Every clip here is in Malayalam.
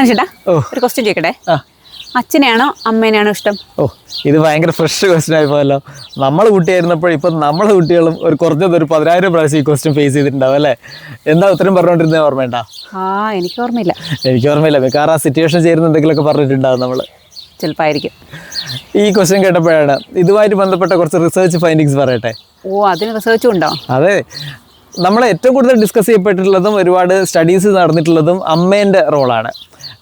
അനുചേട്ടാ ഒരു ക്വസ്റ്റ്യൻ ചോദിക്കട്ടെ? അച്ഛനെയാണോ അമ്മേനെയാണോ ഇഷ്ടം? ഓ ഇത് ഭയങ്കര ഫ്രഷ് ക്വസ്റ്റ്യൻ ആയിപ്പോലോ പോയല്ലോ നമ്മൾ കുട്ടിയായിരുന്നപ്പോൾ ഇപ്പം നമ്മളെ കുട്ടികളും ഒരു കുറഞ്ഞത് ഒരു പതിനായിരം പ്രാവശ്യം ഈ ക്വസ്റ്റ്യൻ ഫേസ് ചെയ്തിട്ടുണ്ടാവും അല്ലേ? എന്താ ഉത്തരം പറഞ്ഞുകൊണ്ടിരുന്നത് ഓർമ്മയുണ്ടാ? ആ എനിക്ക് ഓർമ്മയില്ല. എനിക്ക് ഓർമ്മയില്ല. മിക്കവാറും ആ സിറ്റുവേഷൻ ചേരുന്ന എന്തെങ്കിലുമൊക്കെ പറഞ്ഞിട്ടുണ്ടാവും നമ്മൾ ചിലപ്പോൾ ആയിരിക്കും ഈ ക്വസ്റ്റ്യൻ കേട്ടപ്പോഴാണ് ഇതുമായിട്ട് ബന്ധപ്പെട്ട കുറച്ച് റിസർച്ച് ഫൈൻഡിങ്സ് പറയട്ടെ? ഓ അതിന് റിസർച്ചും ഉണ്ടോ? അതെ. നമ്മൾ ഏറ്റവും കൂടുതൽ ഡിസ്കസ് ചെയ്യപ്പെട്ടിട്ടുള്ളതും ഒരുപാട് സ്റ്റഡീസ് നടന്നിട്ടുള്ളതും അമ്മേന്റെ റോളാണ്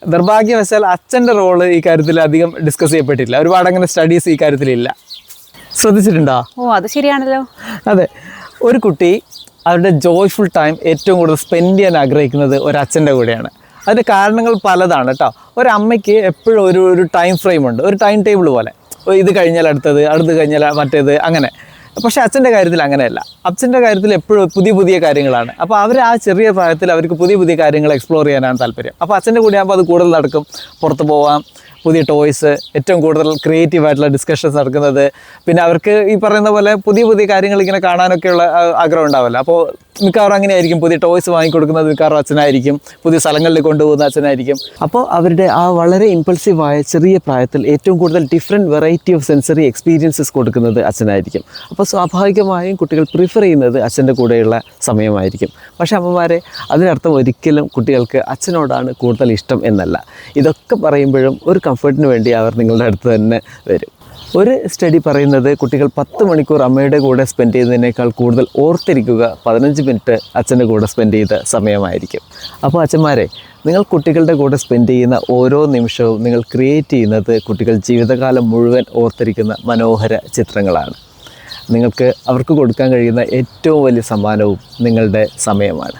നിർഭാഗ്യവശാൽ അച്ഛന്റെ റോൾ ഈ കാര്യത്തിൽ അധികം ഡിസ്കസ് ചെയ്യപ്പെട്ടില്ല ഒരുപാട് അങ്ങനെ സ്റ്റഡീസ് ഈ കാര്യത്തിലില്ല ശ്രദ്ധിച്ചിട്ടുണ്ടോ? ഓ അത് ശരിയാണല്ലോ. അതെ. ഒരു കുട്ടി അവരുടെ ജോയ്ഫുൾ ടൈം ഏറ്റവും കൂടുതൽ സ്പെൻഡ് ചെയ്യാൻ ആഗ്രഹിക്കുന്നത് ഒരു അച്ഛന്റെ കൂടെയാണ്. അതിന്റെ കാരണങ്ങൾ പലതാണ് കേട്ടോ ഒരു അമ്മയ്ക്ക് എപ്പോഴും ഒരു ഒരു ടൈം ഫ്രെയിം ഉണ്ട്. ഒരു ടൈം ടേബിൾ പോലെ ഇത് കഴിഞ്ഞാൽ അടുത്തത് അടുത്ത് കഴിഞ്ഞാൽ മറ്റേത് അങ്ങനെ. പക്ഷേ അച്ഛന്റെ കാര്യത്തിൽ അങ്ങനെയല്ല. അച്ഛന്റെ കാര്യത്തിൽ എപ്പോഴും പുതിയ പുതിയ കാര്യങ്ങളാണ്. അപ്പോൾ അവർ ആ ചെറിയ പ്രായത്തിൽ അവർക്ക് പുതിയ പുതിയ കാര്യങ്ങൾ എക്സ്പ്ലോർ ചെയ്യാനാണ് താല്പര്യം. അപ്പോൾ അച്ഛന്റെ കൂടെ ആകുമ്പോൾ അത് കൂടുതൽ നടക്കും. പുറത്ത് പോവാം പുതിയ ടോയ്സ് ഏറ്റവും കൂടുതൽ ക്രിയേറ്റീവ് ആയിട്ടുള്ള ഡിസ്കഷൻസ് നടക്കുന്നത്. പിന്നെ അവർക്ക് ഈ പറയുന്ന പോലെ പുതിയ പുതിയ കാര്യങ്ങൾ ഇങ്ങനെ കാണാനൊക്കെയുള്ള ആഗ്രഹം ഉണ്ടാവില്ല. അപ്പോൾ മിക്കവാറും അങ്ങനെയായിരിക്കും. പുതിയ ടോയ്സ് വാങ്ങിക്കൊടുക്കുന്നത് മിക്കവാറും അച്ഛനായിരിക്കും. പുതിയ സ്ഥലങ്ങളിൽ കൊണ്ടുപോകുന്ന അച്ഛനായിരിക്കും. അപ്പോൾ അവരുടെ ആ വളരെ ഇമ്പൾസീവായ ചെറിയ പ്രായത്തിൽ ഏറ്റവും കൂടുതൽ different variety of sensory experiences കൊടുക്കുന്നത് അച്ഛനായിരിക്കും. അപ്പോൾ സ്വാഭാവികമായും കുട്ടികൾ പ്രിഫർ ചെയ്യുന്നത് അച്ഛന്റെ കൂടെയുള്ള സമയമായിരിക്കും. പക്ഷേ അമ്മമാരെ അതിനർത്ഥം ഒരിക്കലും കുട്ടികൾക്ക് അച്ഛനോടാണ് കൂടുതൽ ഇഷ്ടം എന്നല്ല. ഇതൊക്കെ പറയുമ്പോഴും ഒരു കംഫർട്ടിന് വേണ്ടി അവർ നിങ്ങളുടെ അടുത്ത് തന്നെ വരും. ഒരു സ്റ്റഡി പറയുന്നത് കുട്ടികൾ പത്ത് മണിക്കൂർ അമ്മയുടെ കൂടെ സ്പെൻഡ് ചെയ്യുന്നതിനേക്കാൾ കൂടുതൽ ഓർത്തിരിക്കുക പതിനഞ്ച് മിനിറ്റ് അച്ഛന്റെ കൂടെ സ്പെൻഡ് ചെയ്ത സമയമായിരിക്കും. അപ്പോൾ അച്ഛന്മാരെ നിങ്ങൾ കുട്ടികളുടെ കൂടെ സ്പെൻഡ് ചെയ്യുന്ന ഓരോ നിമിഷവും നിങ്ങൾ ക്രിയേറ്റ് ചെയ്യുന്നത് കുട്ടികൾ ജീവിതകാലം മുഴുവൻ ഓർത്തിരിക്കുന്ന മനോഹര ചിത്രങ്ങളാണ്. നിങ്ങൾക്ക് അവർക്ക് കൊടുക്കാൻ കഴിയുന്ന ഏറ്റവും വലിയ സമ്മാനവും നിങ്ങളുടെ സമയമാണ്.